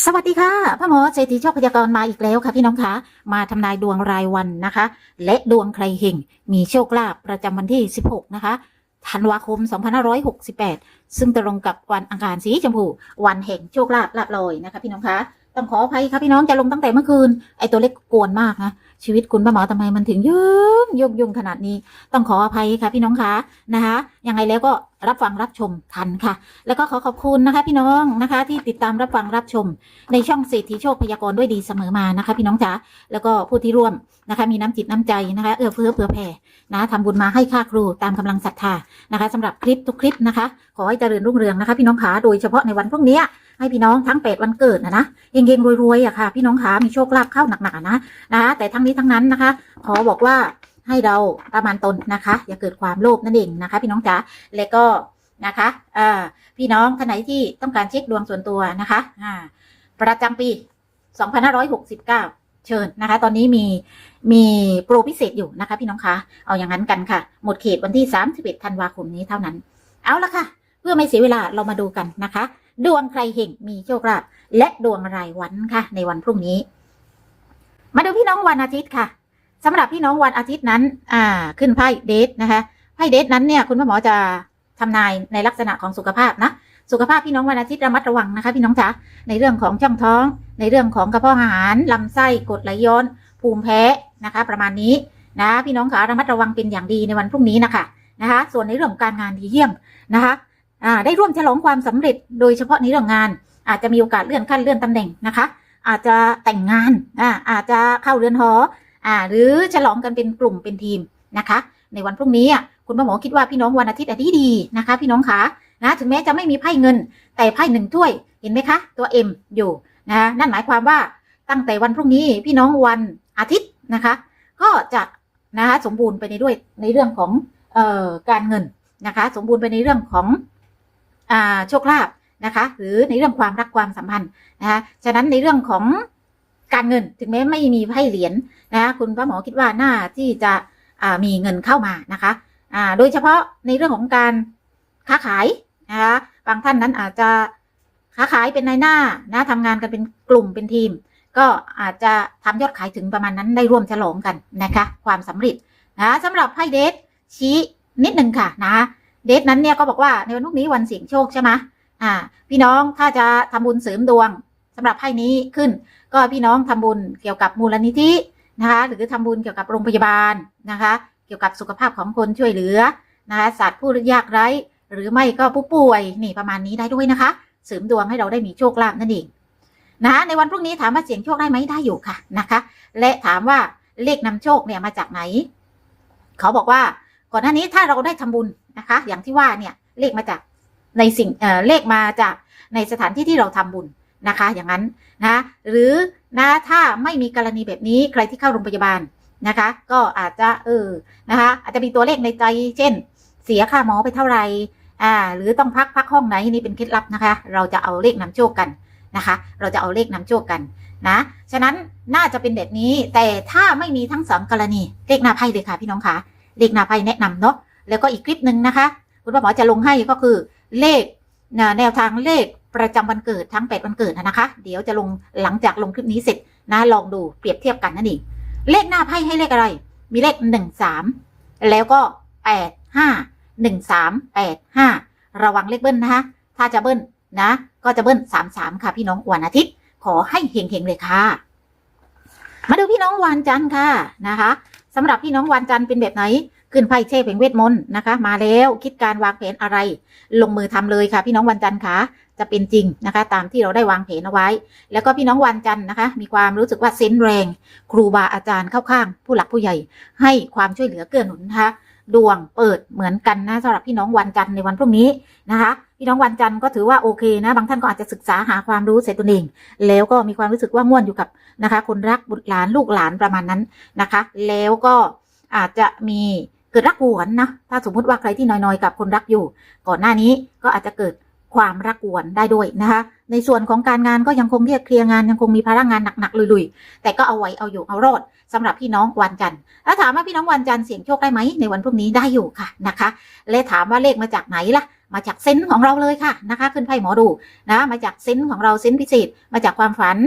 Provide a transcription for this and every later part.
สวัสดีค่ะพ่อหมอเศรษฐีโชคพยากรณ์มาอีกแล้วค่ะพี่น้องคะมาทำนายดวงรายวันนะคะ และดวงใครเฮงมีโชคลาภประจำวันที่ 16 นะคะธันวาคม 2568 ซึ่งตรงกับวันอังคารสีชมพู วันแห่งโชคลาภลาบลอยนะคะ พี่น้องคะ ต้องขออภัยค่ะพี่น้องจะลงตั้งแต่เมื่อคืน ไอตัวเล็กกวนมากนะ ชีวิตคุณป้าหมอทำไมมันถึงยุ่งยุ่งยุ่งขนาดนี้ ต้องขออภัยค่ะพี่น้องคะนะคะยังไงแล้วก็รับฟังรับชมทันค่ะ แล้วก็ขอขอบคุณนะคะพี่น้องนะคะ ที่ติดตามรับฟังรับชม ในช่องเศรษฐีโชคพยากรณ์ด้วยดีเสมอมานะคะ พี่น้องจ๋าแล้วก็ผู้ที่ร่วมนะคะ มีน้ำจิตน้ำใจนะคะ เอื้อเฟื้อเผื่อแผ่นะทำบุญมาให้ค่าครูตามกำลังศรัทธานะคะสำหรับคลิปทุกคลิปนะคะ ขอให้เจริญรุ่งเรืองนะคะ พี่น้องขาโดยเฉพาะในวันพรุ่งนี้ ให้พี่น้องทั้งแปดวันเกิดนะนะเฮงๆรวยๆอะค่ะ พี่น้องขามีโชคลาภเข้าหนักๆนะนะคะแต่ทั้งนี้ทั้งนั้นนะคะ ขอบอกว่าให้เราประมาณตนนะคะ อย่าเกิดความโลภนั่นเองนะคะ พี่น้องจ๋าและก็นะคะอ่าพี่น้องท่านไหนที่ต้องการเช็คดวงส่วนตัวนะคะอ่าประจำปี 2569 เชิญนะคะ ตอนนี้มีมีโปรพิเศษอยู่นะคะ พี่น้องคะเอาอย่างนั้นกันค่ะ หมดเขตวันที่ 31 ธันวาคมนี้เท่านั้น เอาละค่ะ เพื่อไม่เสียเวลาเรามาดูกันนะคะ ดวงใครเห่งมีโชคลาภและดวงรายวันค่ะ ในวันพรุ่งนี้ มาดูพี่น้องวันอาทิตย์ค่ะสำหรับพี่น้องวันอาทิตย์นั้น อ่า ขึ้นไพ่เดทนะคะไพ่เดทนั้นเนี่ยคุณพ่อหมอจะทำนายในลักษณะของสุขภาพนะสุขภาพพี่น้องวันอาทิตย์ระมัดระวังนะคะ พี่น้องจ๋าในเรื่องของช่องท้อง ในเรื่องของกระเพาะอาหารลำไส้กรดไหลย้อน ภูมิแพ้นะคะ ประมาณนี้นะพี่น้องคะระมัดระวังเป็นอย่างดีในวันพรุ่งนี้นะคะนะคะ ส่วนในเรื่องของการงานดีเยี่ยมนะคะ ได้ร่วมฉลองความสำเร็จโดยเฉพาะในเรื่องงาน อาจจะมีโอกาสเลื่อนขั้นเลื่อนตำแหน่งนะคะ อาจจะแต่งงานอ่าอาจจะเข้าเรือนหออ่าหรือฉลองกันเป็นกลุ่มเป็นทีมนะคะ ในวันพรุ่งนี้อะคุณหมอคิดว่าพี่น้องวันอาทิตย์อดีดีนะคะ พี่น้องคะนะถึงแม้จะไม่มีไพ่เงิน แต่ไพ่หนึ่งถ้วยเห็นไหมคะตัว M อยู่นะนั่นหมายความว่าตั้งแต่วันพรุ่งนี้พี่น้องวันอาทิตย์นะคะ ก็จะนะคะสมบูรณ์ไปในด้วยในเรื่องของเอ่อการเงินนะคะ สมบูรณ์ไปในเรื่องของ โชคลาภนะคะ หรือในเรื่องความรักความสัมพันธ์นะคะฉะนั้นในเรื่องของการเงินถึงแม้ไม่มีไพ่เหรียญนะคะคุณป้าหมอคิดว่าน่าที่จะมีเงินเข้ามานะคะโดยเฉพาะในเรื่องของการค้าขายนะคะบางท่านนั้นอาจจะค้าขายเป็นนายหน้านะทำงานกันเป็นกลุ่มเป็นทีม ก็อาจจะทำยอดขายถึงประมาณนั้นได้ร่วมฉลองกันนะคะ ความสำเร็จนะสำหรับไพ่เดทชี้นิดหนึ่งค่ะนะ เดทนั้นเนี่ยก็บอกว่าในวันพรุ่งนี้วันเสี่ยงโชคใช่ไหมอ่า พี่น้องถ้าจะทำบุญเสริมดวงสำหรับไพ่นี้ขึ้น ก็พี่น้องทำบุญเกี่ยวกับมูลนิธินะคะ หรือทำบุญเกี่ยวกับโรงพยาบาลนะคะ เกี่ยวกับสุขภาพของคนช่วยเหลือนะคะสัตว์ผู้ยากไร้ หรือไม่ก็ผู้ป่วยนี่ประมาณนี้ได้ด้วยนะคะ เสริมดวงให้เราได้มีโชคลาภนั่นเองนะคะในวันพรุ่งนี้ถามว่าเสี่ยงโชคได้ไหมได้อยู่ค่ะนะคะ และถามว่าเลขนำโชคเนี่ยมาจากไหน เขาบอกว่า ก่อนหน้านี้ถ้าเราได้ทำบุญนะคะ อย่างที่ว่าเนี่ยเลขมาจากในสิ่งเอ่อเลขมาจากในสถานที่ที่เราทำบุญนะคะ อย่างนั้นนะหรือนะถ้าไม่มีกรณีแบบนี้ใครที่เข้าโรงพยาบาลนะคะ ก็อาจจะเออนะคะ อาจจะมีตัวเลขในใจ เช่น เสียค่าหมอไปเท่าไหร่อ่าหรือต้องพักพักห้องไหนนี่เป็นเคล็ดลับนะคะ เราจะเอาเลขนำโชคกันนะคะ เราจะเอาเลขนำโชคกันนะฉะนั้นน่าจะเป็นแบบนี้แต่ถ้าไม่มีทั้งสองกรณีเลขหน้าไพ่เลยค่ะพี่น้องคะ เลขหน้าไพ่แนะนำเนาะแล้วก็อีกคลิปหนึ่งนะคะ คุณพ่อหมอจะลงให้ก็คือเลขแนวทางเลขประจำวันเกิดทั้ง8วันเกิดนะคะ เดี๋ยวจะลงหลังจากลงคลิปนี้เสร็จนะลองดูเปรียบเทียบกันนั่นเองเลขหน้าไพ่ให้เลขอะไร มีเลขหนึ่งสามแล้วก็แปดห้าหนึ่งสามแปดห้าระวังเลขเบิ้ลนะคะ ถ้าจะเบิ้ลนะ ก็จะเบิ้ลสามสามค่ะพี่น้องวันอาทิตย์ ขอให้เฮงๆเลยค่ะ มาดูพี่น้องวันจันทร์ค่ะนะคะ สำหรับพี่น้องวันจันทร์เป็นแบบไหนขึ้นไพ่เช่เพ่งเวทมนต์นะคะ มาแล้วคิดการวางแผนอะไร ลงมือทำเลยค่ะ พี่น้องวันจันทร์ค่ะจะเป็นจริงนะคะ ตามที่เราได้วางแผนเอาไว้ แล้วก็พี่น้องวันจันทร์นะคะ มีความรู้สึกว่าเซนแรง ครูบาอาจารย์เข้าข้าง ผู้หลักผู้ใหญ่ ให้ความช่วยเหลือเกื้อหนุนนะคะ ดวงเปิดเหมือนกันนะสำหรับพี่น้องวันจันทร์ในวันพรุ่งนี้นะคะ พี่น้องวันจันทร์ก็ถือว่าโอเคนะบางท่านก็อาจจะศึกษาหาความรู้เสร็จตัวเอง แล้วก็มีความรู้สึกว่าง่วนอยู่กับนะคะ คนรักบุตรหลานลูกหลานประมาณนั้นนะคะ แล้วก็อาจจะมีเกิดรักหวนนะถ้าสมมุติว่าใครที่น้อยๆ กับคนรักอยู่ ก่อนหน้านี้ก็อาจจะเกิด ความรักหวนได้ด้วยนะคะ ในส่วนของการงานก็ยังคงเรียกเคลียร์งานยังคงมีภาระงานหนักๆลุยๆ แต่ก็เอาไว้เอาอยู่เอารอดสำหรับพี่น้องวันจันทร์ถ้าถามว่าพี่น้องวันจันทร์เสี่ยงโชคได้ไหมในวันพรุ่งนี้ได้อยู่ค่ะนะคะ และถามว่าเลขมาจากไหนล่ะ มาจากเซนส์ของเราเลยค่ะนะคะ ขึ้นไพ่หมอดูนะมาจากเซนส์ของเราเซนส์พิเศษ มาจากความฝัน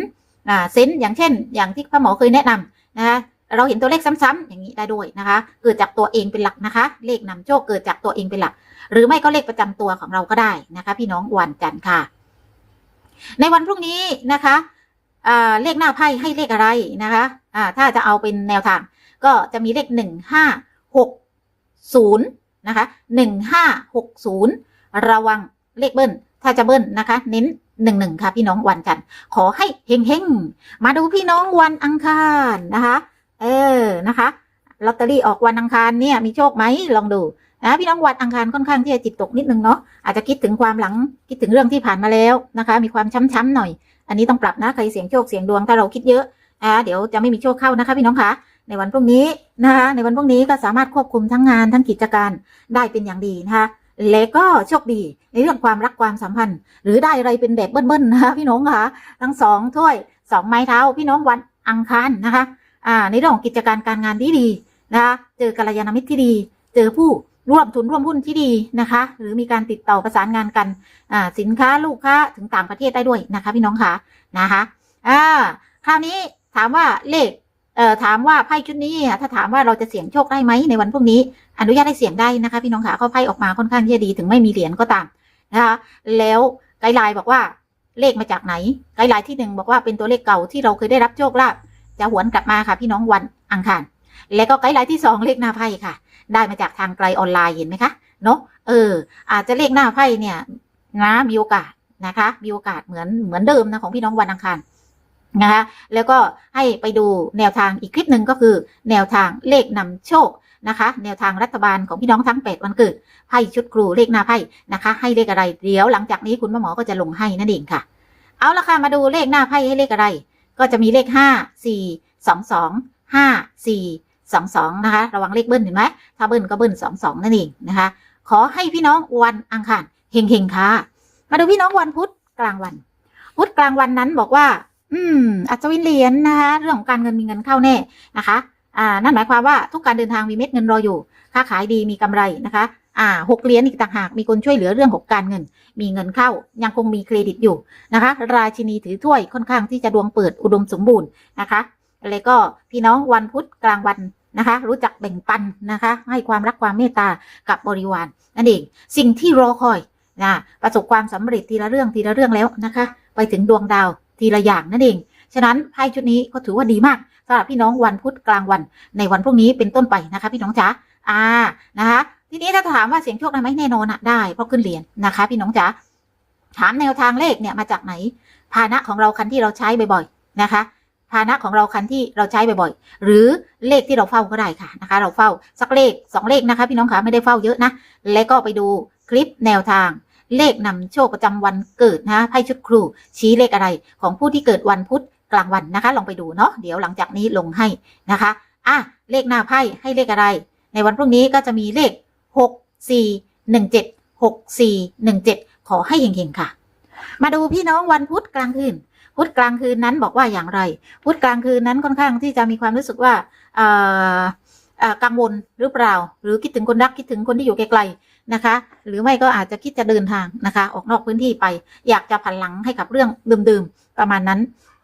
อ่าเซนส์อย่างเช่น อย่างที่พ่อหมอเคยแนะนำนะคะเราเห็นตัวเลขซ้ำๆอย่างนี้ได้ด้วยนะคะ เกิดจากตัวเองเป็นหลักนะคะ เลขนำโชคเกิดจากตัวเองเป็นหลัก หรือไม่ก็เลขประจำตัวของเราก็ได้นะคะ พี่น้องวันจันทร์ค่ะ ในวันพรุ่งนี้นะคะเลขหน้าไพ่ให้เลขอะไรนะคะถ้าจะเอาเป็นแนวทาง ก็จะมีเลขหนึ่งห้าหกศูนย์นะคะหนึ่งห้าหกศูนย์ระวังเลขเบิ้ลถ้าจะเบิ้ลนะคะ เน้นหนึ่งหนึ่งค่ะ พี่น้องวันจันทร์ขอให้เฮงเฮงๆมาดูพี่น้องวันอังคารนะคะ เออนะคะลอตเตอรี่ออกวันอังคารเนี่ยมีโชคไหมลองดู นะพี่น้องวันอังคารค่อนข้างที่จะจิตตกนิดนึงเนาะอาจจะคิดถึงความหลังคิดถึงเรื่องที่ผ่านมาแล้วนะคะ มีความช้ำๆหน่อย อันนี้ต้องปรับนะใครเสียงโชคเสียงดวงถ้าเราคิดเยอะอ่าเดี๋ยวจะไม่มีโชคเข้านะคะพี่น้องคะในวันพรุ่งนี้นะคะในวันพรุ่งนี้ก็สามารถควบคุมทั้งงานทั้งกิจการได้เป็นอย่างดีนะคะและก็โชคดีในเรื่องความรักความสัมพันธ์ หรือได้อะไรเป็นแบบเบิ้ลๆนะคะพี่น้องคะทั้งสองถ้วยสองไม้เท้าพี่น้องวันอังคารนะคะอ่าในเรื่องของกิจการการงานที่ดีนะคะเจอกัลยาณมิตรที่ดี เจอผู้ ร่วมทุนร่วมหุ้นที่ดีนะคะ หรือมีการติดต่อประสานงานกันอ่าสินค้าลูกค้าถึงต่างประเทศได้ด้วยนะคะ พี่น้องค่ะนะคะอ่าคราวนี้ถามว่าเลขเอ่อถามว่าไพ่ชุดนี้ถ้าถามว่าเราจะเสี่ยงโชคได้ไหมในวันพรุ่งนี้ อนุญาตให้เสี่ยงได้นะคะ พี่น้องค่ะเขาไพ่ออกมาค่อนข้างที่จะดีถึงไม่มีเหรียญก็ตามนะคะแล้วไกด์ไลน์บอกว่าเลขมาจากไหน ไกด์ไลน์ที่หนึ่งบอกว่าเป็นตัวเลขเก่าที่เราเคยได้รับโชคลาภจะหวนกลับมาค่ะ พี่น้องวันอังคาร แล้วก็ไกด์ไลน์ที่สองเลขหน้าไพ่ค่ะ ได้มาจากทางไกลออนไลน์เห็นไหมคะเนาะเออ อาจจะเลขหน้าไพ่เนี่ยนะมีโอกาสนะคะ มีโอกาสเหมือนเหมือนเดิมนะของพี่น้องวันอังคารนะคะแล้วก็ให้ไปดูแนวทางอีกคลิปหนึ่งก็คือ แนวทางเลขนำโชคนะคะ แนวทางรัฐบาลของพี่น้องทั้ง8วันเกิดไพ่ชุดครูเลขหน้าไพ่นะคะ ให้เลขอะไรเดี๋ยวหลังจากนี้คุณหมอก็จะลงให้นั่นเองค่ะ เอาละค่ะมาดูเลขหน้าไพ่ให้เลขอะไร ก็จะมีเลข5 4 2 2 5 4 2 2นะคะ ระวังเลขเบิ้ลเห็นไหมถ้าเบิ้ลก็เบิ้ล2 2นั่นเองนะคะ ขอให้พี่น้องวันอังคารเฮงๆค่ะ มาดูพี่น้องวันพุธกลางวัน พุธกลางวันนั้นบอกว่า อืมอัศวินเหรียญนะคะ เรื่องของการเงินมีเงินเข้าแน่นะคะ อ่า นั่นหมายความว่าทุกการเดินทางมีเม็ดเงินรออยู่ ค้าขายดีมีกำไรนะคะ อ่าหกเหรียญอีกต่างหาก มีคนช่วยเหลือเรื่องของการเงิน มีเงินเข้า ยังคงมีเครดิตอยู่นะคะ ราชินีถือถ้วยค่อนข้างที่จะดวงเปิดอุดมสมบูรณ์นะคะ แล้วก็พี่น้องวันพุธกลางวันนะคะ รู้จักแบ่งปันนะคะ ให้ความรักความเมตตากับบริวารนั่นเอง สิ่งที่รอคอยนะประสบความสำเร็จทีละเรื่องทีละเรื่องแล้วนะคะ ไปถึงดวงดาวทีละอย่างนั่นเอง ฉะนั้นไพ่ชุดนี้ก็ถือว่าดีมากสำหรับพี่น้องวันพุธกลางวัน ในวันพรุ่งนี้เป็นต้นไปนะคะ พี่น้องจ๋าอ่านะคะ ทีนี้ถ้าถามว่าเสียงโชคได้ไหมแน่นอนอะได้เพราะขึ้นเหรียญนะคะ พี่น้องจ๋าถามแนวทางเลขเนี่ยมาจากไหนพาหนะของเราคันที่เราใช้บ่อยๆนะคะานะของเราคันที่เราใช้บ่อยๆ หรือเลขที่เราเฝ้าก็ได้ค่ะนะคะ เราเฝ้าสักเลขสองเลขนะคะ พี่น้องคะไม่ได้เฝ้าเยอะนะ แล้วก็ไปดูคลิปแนวทาง เลขนำโชคประจำวันเกิดนะไพ่ชุดครู ชี้เลขอะไรของผู้ที่เกิดวันพุธกลางวันนะคะ ลองไปดูเนาะเดี๋ยวหลังจากนี้ลงให้นะคะอะเลขหน้าไพ่ให้เลขอะไร ในวันพรุ่งนี้ก็จะมีเลขหกสี่หนึ่งเจ็ดหกสี่หนึ่งเจ็ดขอให้เฮงๆค่ะ มาดูพี่น้องวันพุธกลางคืน พุธกลางคืนนั้นบอกว่าอย่างไร พุธกลางคืนนั้นค่อนข้างที่จะมีความรู้สึกว่าออกังวลหรือเปล่า หรือคิดถึงคนรักคิดถึงคนที่อยู่ไกลๆนะคะ หรือไม่ก็อาจจะคิดจะเดินทางนะคะ ออกนอกพื้นที่ไป อยากจะผันหลังให้กับเรื่องดื่มๆประมาณนั้น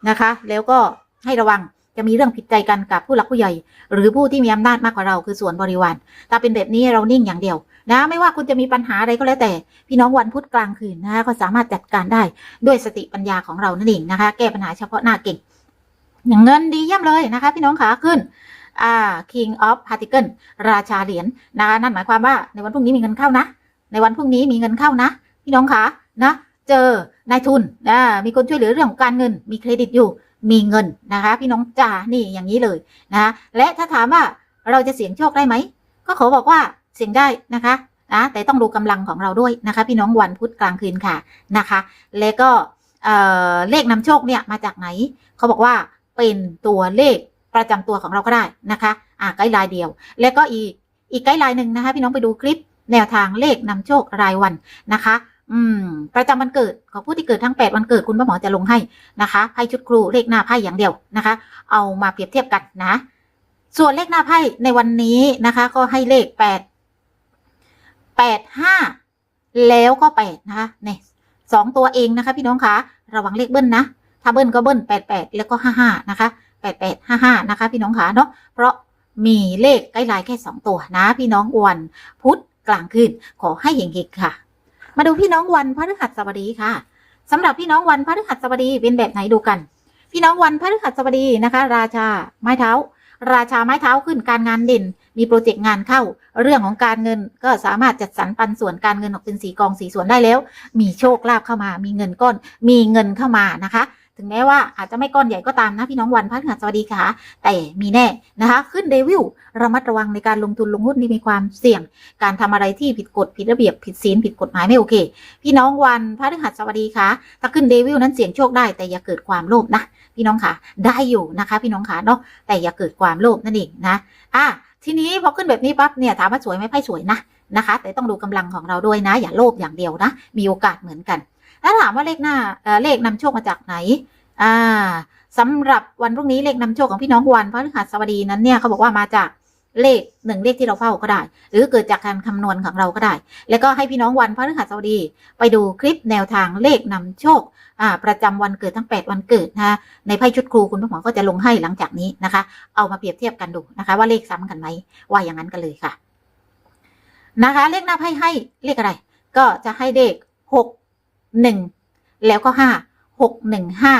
นะคะ แล้วก็ให้ระวัง จะมีเรื่องผิดใจกันกับผู้หลักผู้ใหญ่ หรือผู้ที่มีอำนาจมากกว่าเราคือส่วนบริวารถ้าเป็นแบบนี้เรานิ่งอย่างเดียว นะ ไม่ว่าคุณจะมีปัญหาอะไรก็แล้วแต่ พี่น้องวันพุธกลางคืนนะก็สามารถจัดการได้ด้วยสติปัญญาของเรานั่นเองนะคะ แก้ปัญหาเฉพาะหน้าเก่ง อย่างเงินดีเยี่ยมเลยนะคะ พี่น้องขาขึ้นอ่า King of Particle ราชาเหรียญนะคะนั่นหมายความว่าในวันพรุ่งนี้มีเงินเข้านะ ในวันพรุ่งนี้มีเงินเข้านะ พี่น้องขานะ เจอนายทุนอ่ามีคนช่วยเหลือเรื่องของการเงินมีเครดิตอยู่ มีเงินนะคะ พี่น้องจ๋านี่อย่างนี้เลยนะคะและถ้าถามว่าเราจะเสี่ยงโชคได้ไหม ก็ขอบอกว่าเสี่ยงได้นะคะนะแต่ต้องดูกำลังของเราด้วยนะคะ พี่น้องวันพุธกลางคืนค่ะนะคะ แล้วก็เออเลขนำโชคเนี่ยมาจากไหน เขาบอกว่าเป็นตัวเลขประจำตัวของเราก็ได้นะคะอ่าไกด์ไลน์เดียว แล้วก็อีกอีกไกด์ไลน์หนึ่งนะคะ พี่น้องไปดูคลิปแนวทางเลขนำโชครายวันนะคะ อืม ประจำวันเกิดของผู้ที่เกิดทั้ง 8 วันเกิดคุณพ่อหมอจะลงให้นะคะไพ่ชุดครูเลขหน้าไพ่อย่างเดียวนะคะ เอามาเปรียบเทียบกันนะ ส่วนเลขหน้าไพ่ในวันนี้นะคะ ก็ให้เลขแปดแปดห้าแล้วก็แปดนะคะเนี่ยสองตัวเองนะคะ พี่น้องคะระวังเลขเบิ้ลนะถ้าเบิ้ลก็เบิ้ลแปดแปดแล้วก็ห้าห้านะคะแปดแปดห้าห้านะคะ พี่น้องคะเนาะเพราะมีเลขใกล้ลายแค่สองตัวนะ พี่น้องวันพุธกลางคืนขอให้เฮงๆค่ะ มาดูพี่น้องวันพฤหัสบดีค่ะสำหรับพี่น้องวันพฤหัสบดีเป็นแบบไหนดูกัน พี่น้องวันพฤหัสบดีนะคะ ราชาไม้เท้า ราชาไม้เท้าขึ้นการงานเด่น มีโปรเจกต์งานเข้า เรื่องของการเงินก็สามารถจัดสรรปันส่วนการเงินออกเป็นสีกองสีส่วนได้แล้ว มีโชคลาภเข้ามา มีเงินก้อน มีเงินเข้ามานะคะ ถึงแม้ว่าอาจจะไม่ก้อนใหญ่ก็ตามนะพี่น้องวันพฤหัสบดีค่ะ แต่มีแน่นะคะ ขึ้นเดวิลระมัดระวังในการลงทุนลงหุ้นที่มีความเสี่ยง การทำอะไรที่ผิดกฎผิดระเบียบผิดศีลผิดกฎหมายไม่โอเค พี่น้องวันพฤหัสบดีค่ะ ถ้าขึ้นเดวิลนั้นเสี่ยงโชคได้ แต่อย่าเกิดความโลภนะพี่น้องค่ะได้อยู่นะคะ พี่น้องค่ะเนาะแต่อย่าเกิดความโลภนั่นเองนะอะทีนี้พอขึ้นแบบนี้ปั๊บเนี่ยถามว่าสวยไหมไพ่สวยนะนะคะ แต่ต้องดูกำลังของเราด้วยนะ อย่าโลภอย่างเดียวนะ มีโอกาสเหมือนกัน แล้วถามว่าเลขหน้าเลขนำโชคมาจากไหน อ่าสำหรับวันพรุ่งนี้เลขนำโชคของพี่น้องวันพฤหัสบดีนั้นเนี่ยเขาบอกว่ามาจากเลขหนึ่งเลขที่เราเฝ้าก็ได้ หรือเกิดจากการคำนวณของเราก็ได้ แล้วก็ให้พี่น้องวันพฤหัสบดี ไปดูคลิปแนวทางเลขนำโชคอ่าประจำวันเกิดทั้ง 8 วันเกิดนะในไพ่ชุดครูคุณพ่อหมอก็จะลงให้หลังจากนี้นะคะ เอามาเปรียบเทียบกันดูนะคะ ว่าเลขซ้ำกันไหมว่าอย่างนั้นกันเลยค่ะ นะคะ เลขหน้าไพ่ให้เลขอะไร ก็จะให้เลขหก หนึ่งแล้วก็ห้าหกหนึ่งห้า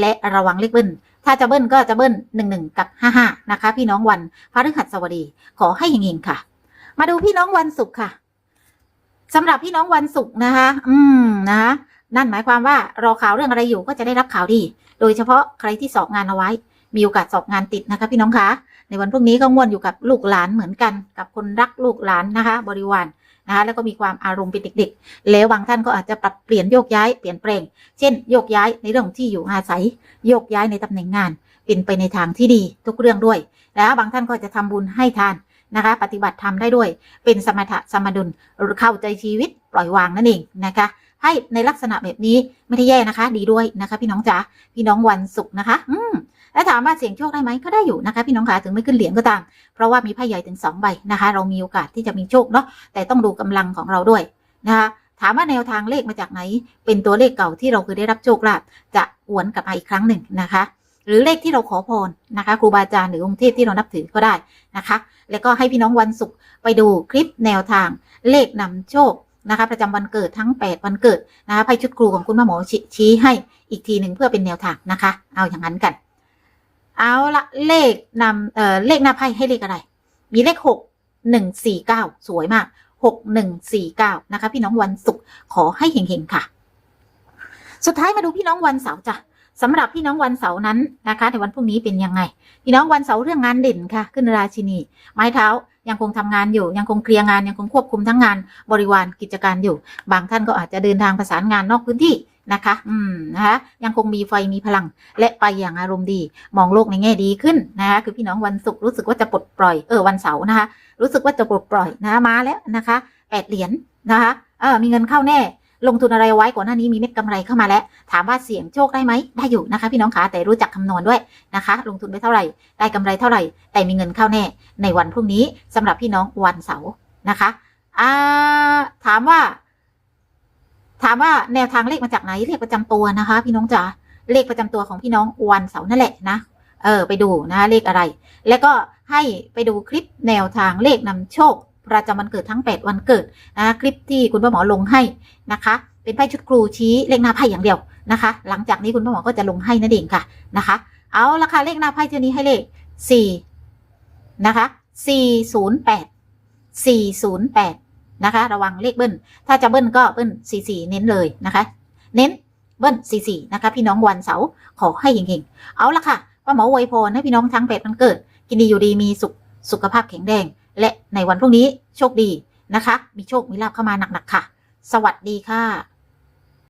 และระวังเลขเบิ้ล ถ้าจะเบิ้ลก็จะเบิ้ลหนึ่งหนึ่งกับห้าห้านะคะ พี่น้องวันพฤหัสบดี ขอให้เฮงๆค่ะ มาดูพี่น้องวันศุกร์ค่ะสำหรับพี่น้องวันศุกร์นะคะ อืมนะคะนั่นหมายความว่ารอข่าวเรื่องอะไรอยู่ก็จะได้รับข่าวดี โดยเฉพาะใครที่สอบงานเอาไว้ มีโอกาสสอบงานติดนะคะ พี่น้องคะ ในวันพรุ่งนี้ก็ง่วนอยู่กับลูกหลานเหมือนกัน กับคนรักลูกหลานนะคะ บริวาร นะคะแล้วก็มีความอารมณ์เป็นเด็กๆ แล้วบางท่านก็อาจจะปรับเปลี่ยนโยกย้ายเปลี่ยนแปลง เช่น โยกย้ายในเรื่องที่อยู่อาศัย โยกย้ายในตำแหน่งงาน เป็นไปในทางที่ดีทุกเรื่องด้วย แล้วบางท่านก็จะทำบุญให้ทานนะคะ ปฏิบัติธรรมได้ด้วย เป็นสมถะสมดุลเข้าใจชีวิตปล่อยวางนั่นเองนะคะ ให้ในลักษณะแบบนี้ไม่ได้แย่นะคะ ดีด้วยนะคะ พี่น้องจ๋าพี่น้องวันศุกร์นะคะ อืมแล้วถามว่าเสี่ยงโชคได้ไหมก็ได้อยู่นะคะ พี่น้องคะถึงไม่ขึ้นเหรียญก็ตาม เพราะว่ามีไพ่ใหญ่ถึงสองใบนะคะ เรามีโอกาสที่จะมีโชคเนาะแต่ต้องดูกำลังของเราด้วยนะคะถามว่าแนวทางเลขมาจากไหน เป็นตัวเลขเก่าที่เราเคยได้รับโชคลาภจะหวนกลับมาอีกครั้งหนึ่งนะคะ หรือเลขที่เราขอพรนะคะ ครูบาอาจารย์หรือองค์เทพที่เรานับถือก็ได้นะคะ แล้วก็ให้พี่น้องวันศุกร์ไปดูคลิปแนวทางเลขนำโชค นะคะประจำวันเกิดทั้ง 8 วันเกิดนะคะไพ่ชุดครูของคุณแม่หมอชชี้ให้อีกทีหนึ่งเพื่อเป็นแนวทางนะคะ เอาอย่างนั้นกัน เอาละเลขนำเอ่อเลขหน้าไพ่ให้เลขอะไร มีเลขหกหนึ่งสี่เก้าสวยมากหกหนึ่งสี่เก้านะคะ พี่น้องวันศุกร์ขอให้เฮงๆค่ะ สุดท้ายมาดูพี่น้องวันเสาร์จ้ะสำหรับพี่น้องวันเสาร์นั้นนะคะในวันพรุ่งนี้เป็นยังไง พี่น้องวันเสาร์เรื่องงานเด่นค่ะ ขึ้นราชินี ไม้เท้า ยังคงทำงานอยู่ ยังคงเคลียร์งานยังคงควบคุมทั้งงานบริวารกิจการอยู่ บางท่านก็อาจจะเดินทางประสานงานนอกพื้นที่นะคะ อืม นะคะ ยังคงมีไฟมีพลัง และไปอย่างอารมณ์ดี มองโลกในแง่ดีขึ้นนะคะ คือพี่น้องวันศุกร์รู้สึกว่าจะปลดปล่อย เออ วันเสาร์นะคะ รู้สึกว่าจะปลดปล่อยนะะมาแล้วนะคะแปดเหรียญนะคะ เออ มีเงินเข้าแน่ ลงทุนอะไรไว้ก่อนหน้านี้มีเม็ดกำไรเข้ามาแล้ว ถามว่าเสี่ยงโชคได้ไหมได้อยู่นะคะ พี่น้องขาแต่รู้จักคำนวณด้วยนะคะ ลงทุนไปเท่าไหร่ ได้กำไรเท่าไหร่ แต่มีเงินเข้าแน่ ในวันพรุ่งนี้สำหรับพี่น้องวันเสาร์นะคะอ่าถามว่า ถามว่าแนวทางเลขมาจากไหนเลขประจำตัวนะคะ พี่น้องจ๋าเลขประจำตัวของพี่น้องวันเสาร์นั่นแหละนะเออไปดูนะคะเลขอะไร แล้วก็ให้ไปดูคลิปแนวทางเลขนำโชค ประจำวันเกิดทั้ง 8 วันเกิดนะคลิปที่คุณพ่อหมอลงให้นะคะ เป็นไพ่ชุดครูชี้เลขหน้าไพ่อย่างเดียวนะคะ หลังจากนี้คุณพ่อหมอก็จะลงให้นั่นเองค่ะนะคะ เอาละค่ะเลขหน้าไพ่เจ้านี้ให้เลขสี่นะคะสี่ศูนย์แปดสี่ศูนย์แปดนะคะ ระวังเลขเบิ้ลถ้าจะเบิ้ลก็เบิ้ลสี่สี่เน้นเลยนะคะ เน้นเบิ้ลสี่สี่นะคะ พี่น้องวันเสาร์ขอให้เฮงๆเอาละค่ะป้าหมออวยพรให้พี่น้องทั้งแปดวันเกิด กินดีอยู่ดีมีสุขสุขภาพแข็งแรง และในวันพรุ่งนี้โชคดีนะคะ มีโชค มีลาภเข้ามาหนักๆค่ะ สวัสดีค่ะ